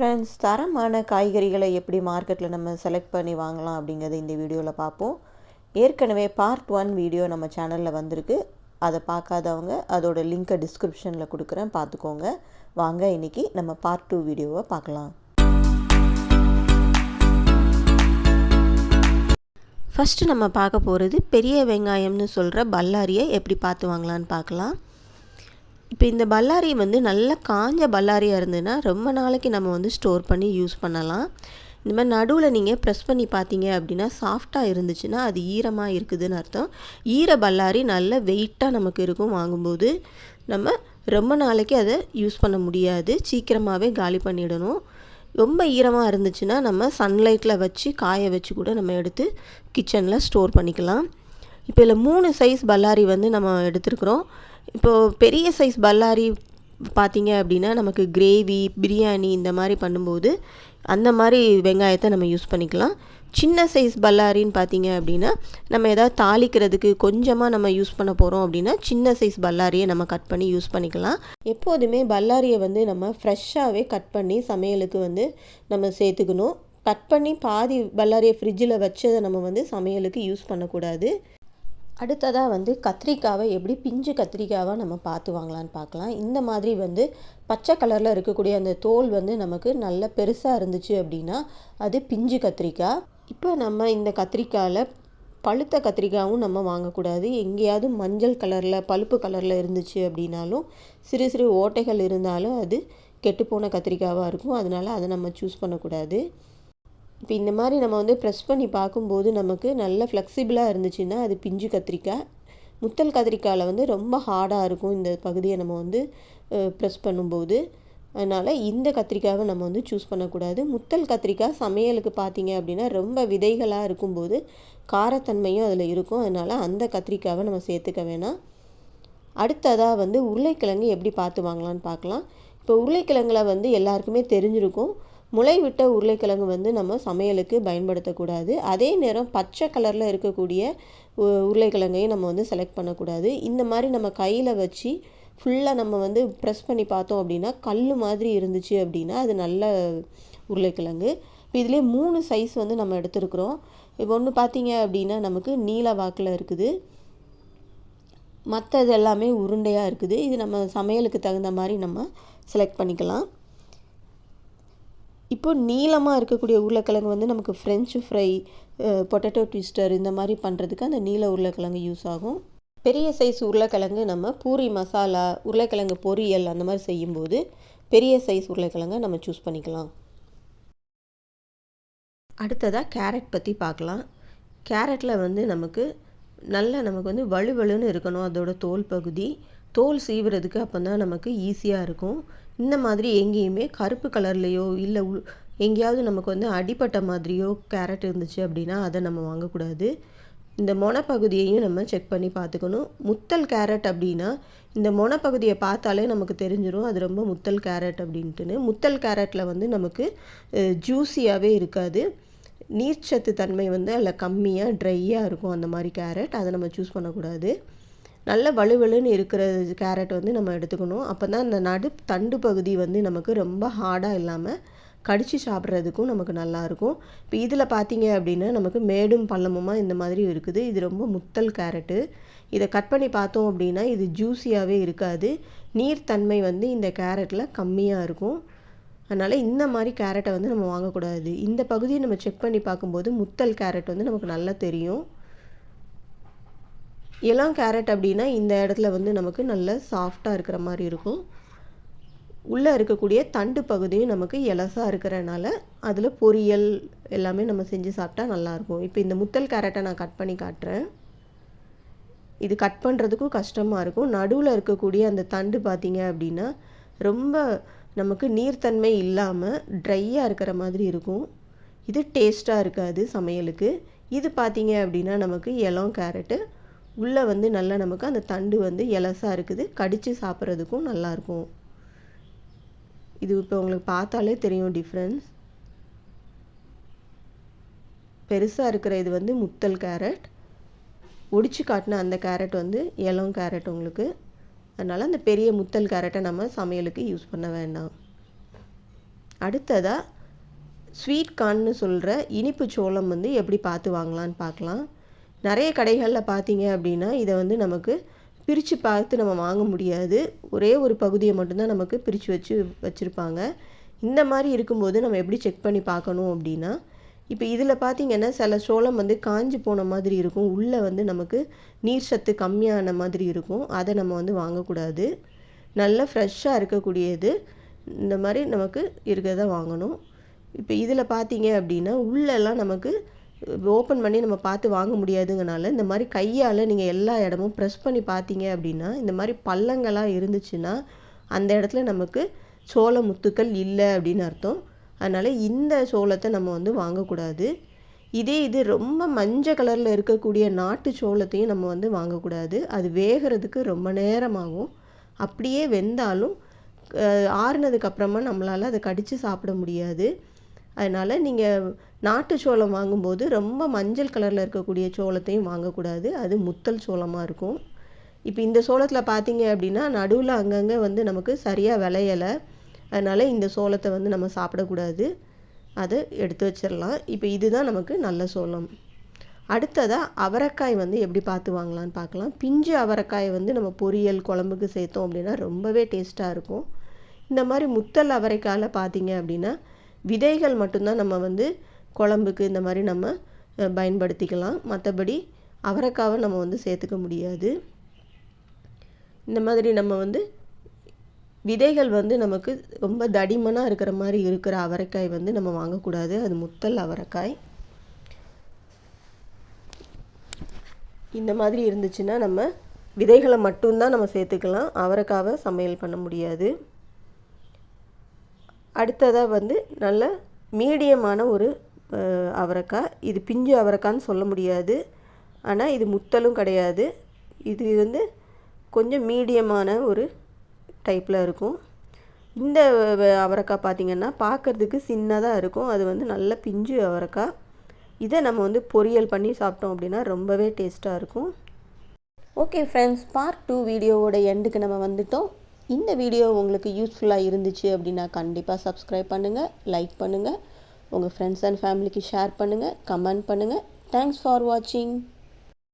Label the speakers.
Speaker 1: Friends தரமான காய்கறிகளை எப்படி மார்க்கெட்டில் நம்ம செலக்ட் பண்ணி வாங்கலாம் அப்படிங்கிறத இந்த வீடியோவில் பார்ப்போம். ஏற்கனவே பார்ட் ஒன் வீடியோ நம்ம சேனலில் வந்திருக்கு. அதை பார்க்காதவங்க அதோட லிங்க்கை டிஸ்கிரிப்ஷனில் கொடுக்குறேன். பார்த்துக்கோங்க. வாங்க இன்றைக்கி நம்ம பார்ட் டூ வீடியோவை பார்க்கலாம். ஃபஸ்ட்டு நம்ம பார்க்க போகிறது பெரிய வெங்காயம்னு சொல்கிற பல்லாரியை எப்படி பார்த்து வாங்கலான்னு பார்க்கலாம். இப்போ இந்த பல்லாரி வந்து நல்ல காஞ்ச பல்லாரியாக இருந்ததுன்னா ரொம்ப நாளைக்கு நம்ம வந்து ஸ்டோர் பண்ணி யூஸ் பண்ணலாம். இந்த மாதிரி நடுவில் நீங்கள் ப்ரெஸ் பண்ணி பார்த்தீங்க அப்படின்னா சாஃப்டாக இருந்துச்சுன்னா அது ஈரமாக இருக்குதுன்னு அர்த்தம். ஈர பல்லாரி நல்ல வெயிட்டாக நமக்கு இருக்கும் வாங்கும்போது. நம்ம ரொம்ப நாளைக்கு அதை யூஸ் பண்ண முடியாது. சீக்கிரமாகவே காலி பண்ணிடணும். ரொம்ப ஈரமாக இருந்துச்சுன்னா நம்ம சன்லைட்டில் வச்சு காய வச்சு கூட நம்ம எடுத்து கிச்சனில் ஸ்டோர் பண்ணிக்கலாம். இப்போ இதில் மூணு சைஸ் பல்லாரி வந்து நம்ம எடுத்துருக்குறோம். இப்போது பெரிய சைஸ் பல்லாரி பார்த்தீங்க அப்படின்னா நமக்கு கிரேவி பிரியாணி இந்த மாதிரி பண்ணும்போது அந்த மாதிரி வெங்காயத்தை நம்ம யூஸ் பண்ணிக்கலாம். சின்ன சைஸ் பல்லாரின்னு பார்த்தீங்க அப்படின்னா நம்ம எதாவது தாளிக்கிறதுக்கு கொஞ்சமாக நம்ம யூஸ் பண்ண போகிறோம் அப்படின்னா சின்ன சைஸ் பல்லாரியை நம்ம கட் பண்ணி யூஸ் பண்ணிக்கலாம். எப்போதுமே பல்லாரியை வந்து நம்ம ஃப்ரெஷ்ஷாகவே கட் பண்ணி சமையலுக்கு வந்து நம்ம சேர்த்துக்கணும். கட் பண்ணி பாதி பல்லாரியை ஃப்ரிட்ஜில் வச்சதை நம்ம வந்து சமையலுக்கு யூஸ் பண்ணக்கூடாது. அடுத்ததாக வந்து கத்திரிக்காவை எப்படி பிஞ்சு கத்திரிக்காவாக நம்ம பார்த்து வாங்கலான்னு பார்க்கலாம். இந்த மாதிரி வந்து பச்சை கலரில் இருக்கக்கூடிய அந்த தோல் வந்து நமக்கு நல்ல பெருசாக இருந்துச்சு அப்படின்னா அது பிஞ்சு கத்திரிக்காய். இப்போ நம்ம இந்த கத்திரிக்காயில் பழுத்த கத்திரிக்காயும் நம்ம வாங்கக்கூடாது. எங்கேயாவது மஞ்சள் கலரில் பழுப்பு கலரில் இருந்துச்சு அப்படின்னாலும் சிறு சிறு ஓட்டைகள் இருந்தாலும் அது கெட்டுப்போன கத்திரிக்காவாக இருக்கும். அதனால் அதை நம்ம சூஸ் பண்ணக்கூடாது. இப்போ இந்த மாதிரி நம்ம வந்து ப்ரெஸ் பண்ணி பார்க்கும்போது நமக்கு நல்ல ஃப்ளெக்சிபிளாக இருந்துச்சுன்னா அது பிஞ்சு கத்திரிக்காய். முத்தல் கத்திரிக்காயில் வந்து ரொம்ப ஹார்டாக இருக்கும் இந்த பகுதியை நம்ம வந்து ப்ரெஸ் பண்ணும்போது. அதனால் இந்த கத்திரிக்காவை நம்ம வந்து சூஸ் பண்ணக்கூடாது. முத்தல் கத்திரிக்காய் சமையலுக்கு பார்த்தீங்க அப்படின்னா ரொம்ப விதைகளாக இருக்கும்போது காரத்தன்மையும் அதில் இருக்கும். அதனால் அந்த கத்திரிக்காவை நம்ம சேர்த்துக்க வேணாம். அடுத்ததாக வந்து உருளைக்கிழங்கு எப்படி பார்த்து வாங்கலான்னு பார்க்கலாம். இப்போ உருளைக்கிழங்குல வந்து எல்லாருக்குமே தெரிஞ்சிருக்கும். முளை விட்ட உருளைக்கிழங்கு வந்து நம்ம சமையலுக்கு பயன்படுத்தக்கூடாது. அதே நேரம் பச்சை கலரில் இருக்கக்கூடிய உருளைக்கிழங்கையும் நம்ம வந்து செலக்ட் பண்ணக்கூடாது. இந்த மாதிரி நம்ம கையில் வச்சு ஃபுல்லாக நம்ம வந்து ப்ரெஸ் பண்ணி பார்த்தோம் அப்படின்னா கல் மாதிரி இருந்துச்சு அப்படின்னா அது நல்ல உருளைக்கிழங்கு. இப்போ இதிலே மூணு சைஸ் வந்து நம்ம எடுத்துருக்குறோம். இப்போ ஒன்று பார்த்தீங்க அப்படின்னா நமக்கு நீல வாக்கில் இருக்குது. மற்றது எல்லாமே உருண்டையாக இருக்குது. இது நம்ம சமையலுக்கு தகுந்த மாதிரி நம்ம செலக்ட் பண்ணிக்கலாம். இப்போது நீளமாக இருக்கக்கூடிய உருளைக்கிழங்கு வந்து நமக்கு ஃப்ரெஞ்சு ஃப்ரை பொட்டேட்டோ ட்விஸ்டர் இந்த மாதிரி பண்ணுறதுக்கு அந்த நீல உருளைக்கிழங்கு யூஸ் ஆகும். பெரிய சைஸ் உருளைக்கிழங்கு நம்ம பூரி மசாலா உருளைக்கிழங்கு பொரியல் அந்த மாதிரி செய்யும்போது பெரிய சைஸ் உருளைக்கிழங்கை நம்ம சூஸ் பண்ணிக்கலாம். அடுத்ததாக கேரட் பற்றி பார்க்கலாம். கேரட்டில் வந்து நமக்கு நல்ல நமக்கு வந்து வலுவலுன்னு இருக்கணும் அதோட தோல் பகுதி. தோல் சீவுறதுக்கு அப்போ தான் நமக்கு ஈஸியாக இருக்கும். இந்த மாதிரி எங்கேயுமே கருப்பு கலர்லேயோ இல்லை உள் எங்கேயாவது நமக்கு வந்து அடிப்பட்ட மாதிரியோ கேரட் இருந்துச்சு அப்படின்னா அதை நம்ம வாங்கக்கூடாது. இந்த மொனப்பகுதியையும் நம்ம செக் பண்ணி பார்த்துக்கணும். முத்தல் கேரட் அப்படின்னா இந்த மொனப்பகுதியை பார்த்தாலே நமக்கு தெரிஞ்சிடும் அது ரொம்ப முத்தல் கேரட் அப்படின்ட்டுன்னு. முத்தல் கேரட்டில் வந்து நமக்கு ஜூஸியாகவே இருக்காது. நீர்ச்சத்து தன்மை வந்து அதில் கம்மியாக ட்ரையாக இருக்கும் அந்த மாதிரி கேரட். அதை நம்ம சூஸ் பண்ணக்கூடாது. நல்ல வலுவலுன்னு இருக்கிற கேரட் வந்து நம்ம எடுத்துக்கணும். அப்போ தான் அந்த நடு தண்டு பகுதி வந்து நமக்கு ரொம்ப ஹார்டாக இல்லாமல் கடித்து சாப்பிட்றதுக்கும் நமக்கு நல்லாயிருக்கும் இப்போ இதில் பார்த்தீங்க அப்படின்னா நமக்கு மேடும் பள்ளமுமாக இந்த மாதிரி இருக்குது. இது ரொம்ப முத்தல் கேரட்டு. இதை கட் பண்ணி பார்த்தோம் அப்படின்னா இது ஜூஸியாகவே இருக்காது. நீர்த்தன்மை வந்து இந்த கேரட்டில் கம்மியாக இருக்கும். அதனால் இந்த மாதிரி கேரட்டை வந்து நம்ம வாங்கக்கூடாது. இந்த பகுதியை நம்ம செக் பண்ணி பார்க்கும்போது முத்தல் கேரட் வந்து நமக்கு நல்லா தெரியும். இளம் கேரட் அப்படின்னா இந்த இடத்துல வந்து நமக்கு நல்ல சாஃப்டாக இருக்கிற மாதிரி இருக்கும். உள்ளே இருக்கக்கூடிய தண்டு பகுதியும் நமக்கு எலசாக இருக்கிறனால அதில் பொரியல் எல்லாமே நம்ம செஞ்சு சாப்பிட்டா நல்லாயிருக்கும் இப்போ இந்த முத்தல் கேரட்டை நான் கட் பண்ணி காட்டுறேன். இது கட் பண்ணுறதுக்கும் கஷ்டமாக இருக்கும். நடுவில் இருக்கக்கூடிய அந்த தண்டு பார்த்தீங்க அப்படின்னா ரொம்ப நமக்கு நீர்த்தன்மை இல்லாமல் ட்ரையாக இருக்கிற மாதிரி இருக்கும். இது டேஸ்ட்டாக இருக்காது சமையலுக்கு. இது பார்த்தீங்க அப்படின்னா நமக்கு இளம் கேரட்டு உள்ளே வந்து நல்லா நமக்கு அந்த தண்டு வந்து எலசாக இருக்குது. கடித்து சாப்பிட்றதுக்கும் நல்லாயிருக்கும். இது இப்போ உங்களுக்கு பார்த்தாலே தெரியும் டிஃப்ரென்ஸ் பெருசாக இருக்கிற இது வந்து முத்தல் கேரட். ஒடிச்சு காட்டின அந்த கேரட் வந்து இளம் கேரட் உங்களுக்கு. அதனால் அந்த பெரிய முத்தல் கேரட்டை நம்ம சமையலுக்கு யூஸ் பண்ண வேண்டாம். அடுத்ததாக ஸ்வீட் கார்ன்னு சொல்கிற இனிப்பு சோளம் வந்து எப்படி பார்த்து வாங்கலான்னு பார்க்கலாம். நிறைய கடைகளில் பார்த்தீங்க அப்படின்னா இதை வந்து நமக்கு பிரித்து பார்த்து நம்ம வாங்க முடியாது. ஒரே ஒரு பகுதியை மட்டும்தான் நமக்கு பிரித்து வச்சு வச்சுருப்பாங்க. இந்த மாதிரி இருக்கும்போது நம்ம எப்படி செக் பண்ணி பார்க்கணும் அப்படின்னா இப்போ இதில் பார்த்தீங்கன்னா சில சோளம் வந்து காஞ்சி போன மாதிரி இருக்கும். உள்ளே வந்து நமக்கு நீர் சத்து கம்மியான மாதிரி இருக்கும். அதை நம்ம வந்து வாங்கக்கூடாது. நல்லா ஃப்ரெஷ்ஷாக இருக்கக்கூடியது இந்த மாதிரி நமக்கு இருக்கிறத வாங்கணும். இப்போ இதில் பார்த்தீங்க அப்படின்னா உள்ளெல்லாம் நமக்கு ஓப்பன் பண்ணி நம்ம பார்த்து வாங்க முடியாதுங்கனால இந்த மாதிரி கையால் நீங்கள் எல்லா இடமும் ப்ரெஸ் பண்ணி பார்த்தீங்க அப்படின்னா இந்த மாதிரி பள்ளங்களாக இருந்துச்சுன்னா அந்த இடத்துல நமக்கு சோள முத்துக்கள் இல்லை அப்படின்னு அர்த்தம். அதனால் இந்த சோளத்தை நம்ம வந்து வாங்கக்கூடாது. இதே இது ரொம்ப மஞ்சள் கலரில் இருக்கக்கூடிய நாட்டு சோளத்தையும் நம்ம வந்து வாங்கக்கூடாது. அது வேகிறதுக்கு ரொம்ப நேரமாகும். அப்படியே வெந்தாலும் ஆறுனதுக்கப்புறமா நம்மளால் அதை கடித்து சாப்பிட முடியாது. அதனால் நீங்கள் நாட்டு சோளம் வாங்கும்போது ரொம்ப மஞ்சள் கலரில் இருக்கக்கூடிய சோளத்தையும் வாங்கக்கூடாது. அது முத்தல் சோளமாக இருக்கும். இப்போ இந்த சோளத்தில் பார்த்தீங்க அப்படின்னா நடுவில் அங்கங்கே வந்து நமக்கு சரியாக விளையலை. அதனால் இந்த சோளத்தை வந்து நம்ம சாப்பிடக்கூடாது. அதை எடுத்து வச்சிடலாம் இப்போ இதுதான் நமக்கு நல்ல சோளம். அடுத்ததாக அவரைக்காய் வந்து எப்படி பார்த்து வாங்கலான்னு பார்க்கலாம். பிஞ்சு அவரைக்காய் வந்து நம்ம பொரியல் குழம்புக்கு சேர்த்தோம் அப்படின்னா ரொம்பவே டேஸ்ட்டாக இருக்கும். இந்த மாதிரி முத்தல் அவரைக்காயில் பார்த்தீங்க அப்படின்னா விதைகள் மட்டும்தான் நம்ம வந்து குழம்புக்கு இந்த மாதிரி நம்ம பயன்படுத்திக்கலாம். மற்றபடி அவரைக்காவை நம்ம வந்து சேர்த்துக்க முடியாது. இந்த மாதிரி நம்ம வந்து விதைகள் வந்து நமக்கு ரொம்ப தடிமனாக இருக்கிற மாதிரி இருக்கிற அவரைக்காய் வந்து நம்ம வாங்கக்கூடாது. அது முத்தல் அவரைக்காய். இந்த மாதிரி இருந்துச்சுன்னா நம்ம விதைகளை மட்டும்தான் நம்ம சேர்த்துக்கலாம். அவரைக்காவை சமையல் பண்ண முடியாது. அடுத்ததாக வந்து நல்ல மீடியமான ஒரு அவரைக்காய். இது பிஞ்சு அவரைக்கான்னு சொல்ல முடியாது. ஆனால் இது முத்தலும் கிடையாது. இது வந்து கொஞ்சம் மீடியமான ஒரு டைப்பில் இருக்கும். இந்த அவரைக்காய் பார்த்திங்கன்னா பார்க்குறதுக்கு சின்னதாக இருக்கும். அது வந்து நல்ல பிஞ்சு அவரைக்காய். இதை நம்ம வந்து பொரியல் பண்ணி சாப்பிட்டோம் அப்படின்னா ரொம்பவே டேஸ்ட்டாக இருக்கும். ஓகே ஃப்ரெண்ட்ஸ் பார்ட் டூ வீடியோவோட எண்டுக்கு நம்ம வந்துட்டோம். இந்த வீடியோ உங்களுக்கு யூஸ்ஃபுல்லாக இருந்துச்சு அப்படின்னா கண்டிப்பாக சப்ஸ்கிரைப் பண்ணுங்கள் லைக் பண்ணுங்கள் உங்கள் ஃப்ரெண்ட்ஸ் அண்ட் ஃபேமிலிக்கு ஷேர் பண்ணுங்கள் கமெண்ட் பண்ணுங்கள் தேங்க்ஸ் ஃபார் வாட்சிங்